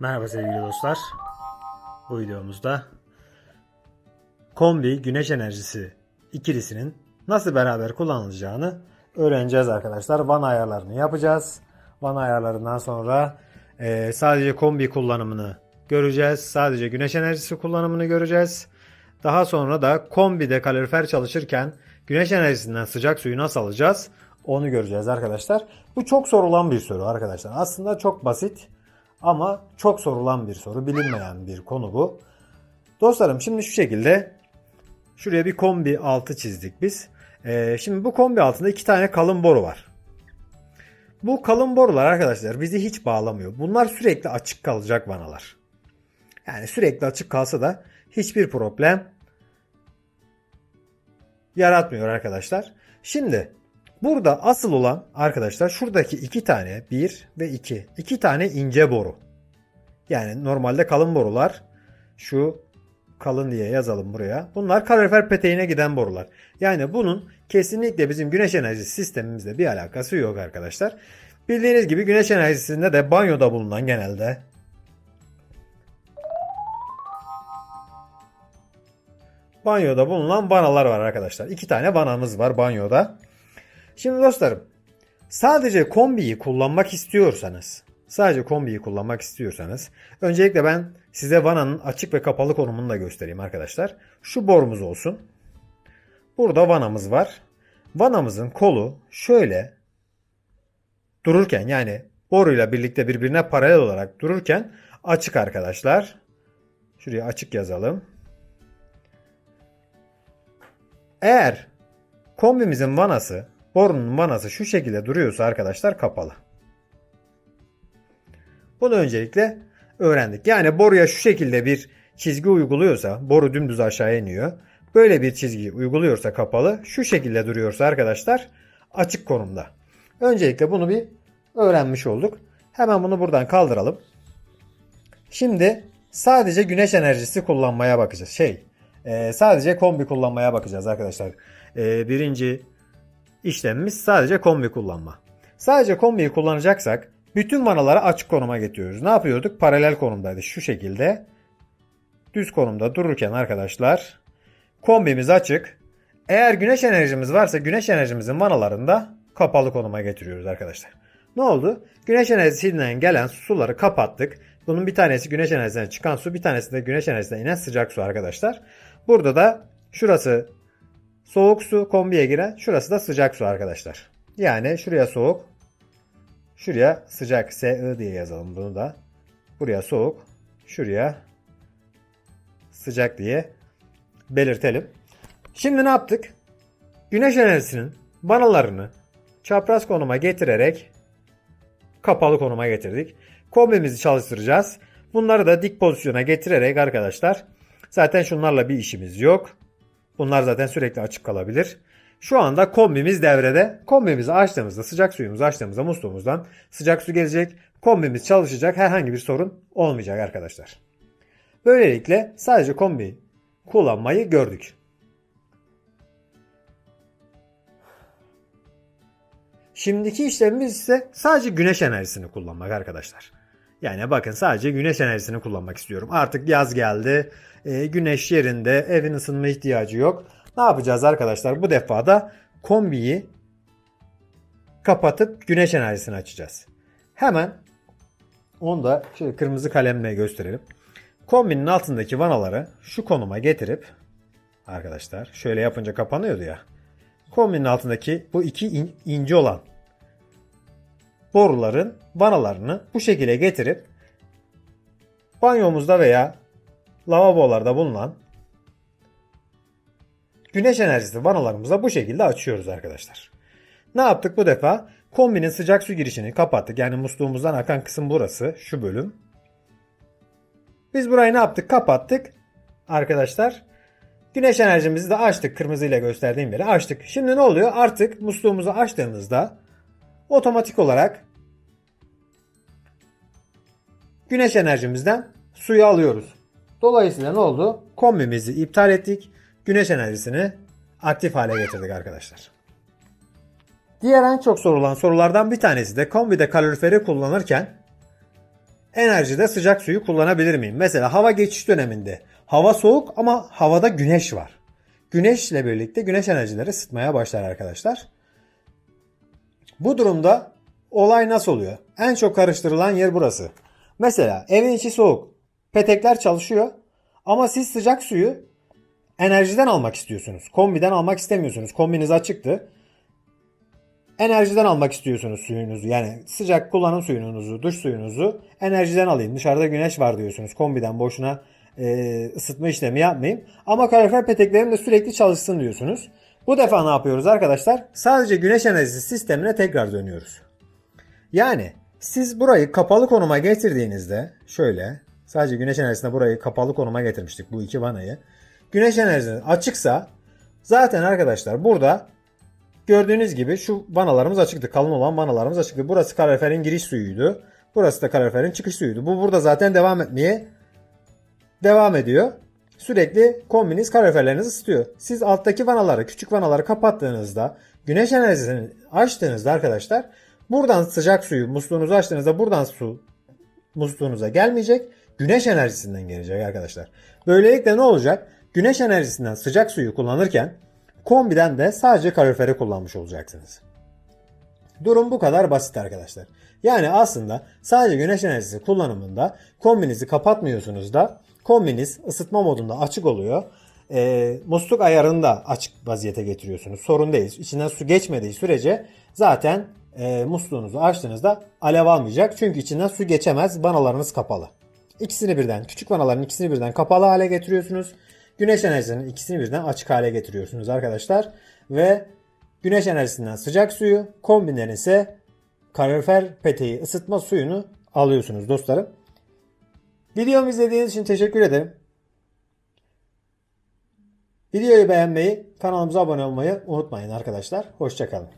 Merhaba sevgili dostlar. Bu videomuzda kombi güneş enerjisi ikilisinin nasıl beraber kullanılacağını öğreneceğiz arkadaşlar. Van ayarlarını yapacağız. Van ayarlarından sonra e, sadece kombi kullanımını göreceğiz. Sadece güneş enerjisi kullanımını göreceğiz. Daha sonra da kombide kalorifer çalışırken güneş enerjisinden sıcak suyu nasıl alacağız onu göreceğiz arkadaşlar. Bu çok sorulan bir soru arkadaşlar. Aslında çok basit ama çok sorulan bir soru. Bilinmeyen bir konu bu. Dostlarım şimdi şu şekilde şuraya bir kombi altı çizdik biz. Ee, şimdi bu kombi altında iki tane kalın boru var. Bu kalın borular arkadaşlar bizi hiç bağlamıyor. Bunlar sürekli açık kalacak vanalar. Yani sürekli açık kalsa da hiçbir problem yaratmıyor arkadaşlar. Şimdi burada asıl olan arkadaşlar şuradaki iki tane bir ve iki. iki tane ince boru. Yani normalde kalın borular şu kalın diye yazalım buraya. Bunlar kalorifer peteğine giden borular. Yani bunun kesinlikle bizim güneş enerjisi sistemimizle bir alakası yok arkadaşlar. Bildiğiniz gibi güneş enerjisinde de banyoda bulunan genelde banyoda bulunan vanalar var arkadaşlar. İki tane vanamız var banyoda. Şimdi dostlarım sadece kombiyi kullanmak istiyorsanız sadece kombiyi kullanmak istiyorsanız öncelikle ben size vananın açık ve kapalı konumunu da göstereyim arkadaşlar. Şu borumuz olsun. Burada vanamız var. Vanamızın kolu şöyle dururken yani boruyla birlikte birbirine paralel olarak dururken açık arkadaşlar. Şuraya açık yazalım. Eğer kombimizin vanası, borunun vanası şu şekilde duruyorsa arkadaşlar kapalı. Bunu öncelikle öğrendik. Yani boruya şu şekilde bir çizgi uyguluyorsa, boru dümdüz aşağı iniyor. Böyle bir çizgi uyguluyorsa kapalı, şu şekilde duruyorsa arkadaşlar açık konumda. Öncelikle bunu bir öğrenmiş olduk. Hemen bunu buradan kaldıralım. Şimdi sadece güneş enerjisi kullanmaya bakacağız. Şey, e, sadece kombi kullanmaya bakacağız arkadaşlar. E, birinci işlemimiz sadece kombi kullanma. Sadece kombiyi kullanacaksak bütün vanaları açık konuma getiriyoruz. Ne yapıyorduk? Paralel konumdaydı. Şu şekilde düz konumda dururken arkadaşlar kombimiz açık. Eğer güneş enerjimiz varsa güneş enerjimizin vanalarında kapalı konuma getiriyoruz arkadaşlar. Ne oldu? Güneş enerjisinden gelen suları kapattık. Bunun bir tanesi güneş enerjisinden çıkan su, bir tanesi de güneş enerjisinden inen sıcak su arkadaşlar. Burada da şurası soğuk su kombiye giren, şurası da sıcak su arkadaşlar. Yani şuraya soğuk, şuraya sıcak SI diye yazalım bunu da. Buraya soğuk, şuraya sıcak diye belirtelim. Şimdi ne yaptık? Güneş enerjisinin vanalarını çapraz konuma getirerek kapalı konuma getirdik. Kombimizi çalıştıracağız. Bunları da dik pozisyona getirerek arkadaşlar zaten şunlarla bir işimiz yok. Bunlar zaten sürekli açık kalabilir. Şu anda kombimiz devrede. Kombimizi açtığımızda sıcak suyumuzu açtığımızda musluğumuzdan sıcak su gelecek. Kombimiz çalışacak. Herhangi bir sorun olmayacak arkadaşlar. Böylelikle sadece kombi kullanmayı gördük. Şimdiki işlemimiz ise sadece güneş enerjisini kullanmak arkadaşlar. Yani bakın sadece güneş enerjisini kullanmak istiyorum. Artık yaz geldi. E, güneş yerinde. Evin ısınma ihtiyacı yok. Ne yapacağız arkadaşlar? Bu defa da kombiyi kapatıp güneş enerjisini açacağız. Hemen onu da şöyle kırmızı kalemle gösterelim. Kombinin altındaki vanaları şu konuma getirip arkadaşlar şöyle yapınca kapanıyordu ya. Kombinin altındaki bu iki in- ince olan boruların vanalarını bu şekilde getirip banyomuzda veya lavabolarda bulunan güneş enerjisi vanalarımızla bu şekilde açıyoruz arkadaşlar. Ne yaptık bu defa? Kombinin sıcak su girişini kapattık. Yani musluğumuzdan akan kısım burası. Şu bölüm. Biz burayı ne yaptık? Kapattık. Arkadaşlar. Güneş enerjimizi de açtık. Kırmızıyla gösterdiğim yeri açtık. Şimdi ne oluyor? Artık musluğumuzu açtığımızda otomatik olarak güneş enerjimizden suyu alıyoruz. Dolayısıyla ne oldu? Kombimizi iptal ettik. Güneş enerjisini aktif hale getirdik arkadaşlar. Diğer en çok sorulan sorulardan bir tanesi de kombide kaloriferi kullanırken enerjide sıcak suyu kullanabilir miyim? Mesela hava geçiş döneminde hava soğuk ama havada güneş var. Güneşle birlikte güneş enerjileri ısıtmaya başlar arkadaşlar. Bu durumda olay nasıl oluyor? En çok karıştırılan yer burası. Mesela evin içi soğuk. Petekler çalışıyor. Ama siz sıcak suyu enerjiden almak istiyorsunuz. Kombiden almak istemiyorsunuz. Kombiniz açıktı. Enerjiden almak istiyorsunuz suyunuzu. Yani sıcak kullanım suyunuzu, duş suyunuzu enerjiden alayım. Dışarıda güneş var diyorsunuz. Kombiden boşuna e, ısıtma işlemi yapmayayım. Ama kalorifer peteklerim de sürekli çalışsın diyorsunuz. Bu defa ne yapıyoruz arkadaşlar? Sadece güneş enerjisi sistemine tekrar dönüyoruz. Yani siz burayı kapalı konuma getirdiğinizde şöyle sadece güneş enerjisine burayı kapalı konuma getirmiştik bu iki vanayı. Güneş enerjisi açıksa zaten arkadaşlar burada gördüğünüz gibi şu vanalarımız açıktı. Kalın olan vanalarımız açıktı. Burası kaloriferin giriş suyuydu. Burası da kaloriferin çıkış suyuydu. Bu burada zaten devam etmeye devam ediyor. Sürekli kombiniz kaloriferlerinizi ısıtıyor. Siz alttaki vanaları, küçük vanaları kapattığınızda, güneş enerjisini açtığınızda arkadaşlar buradan sıcak suyu musluğunuzu açtığınızda buradan su musluğunuza gelmeyecek. Güneş enerjisinden gelecek arkadaşlar. Böylelikle ne olacak? Güneş enerjisinden sıcak suyu kullanırken kombiden de sadece kaloriferi kullanmış olacaksınız. Durum bu kadar basit arkadaşlar. Yani aslında sadece güneş enerjisi kullanımında kombinizi kapatmıyorsunuz da kombiniz ısıtma modunda açık oluyor. E, musluk ayarını da açık vaziyete getiriyorsunuz. Sorun değil. İçinden su geçmediği sürece zaten e, musluğunuzu açtığınızda alev almayacak. Çünkü içinden su geçemez. Vanalarınız kapalı. İkisini birden, küçük vanaların ikisini birden kapalı hale getiriyorsunuz. Güneş enerjisinin ikisini birden açık hale getiriyorsunuz arkadaşlar. Ve güneş enerjisinden sıcak suyu, kombinlerin ise kalorifer peteği ısıtma suyunu alıyorsunuz dostlarım. Videomu izlediğiniz için teşekkür ederim. Videoyu beğenmeyi, kanalımıza abone olmayı unutmayın arkadaşlar. Hoşçakalın.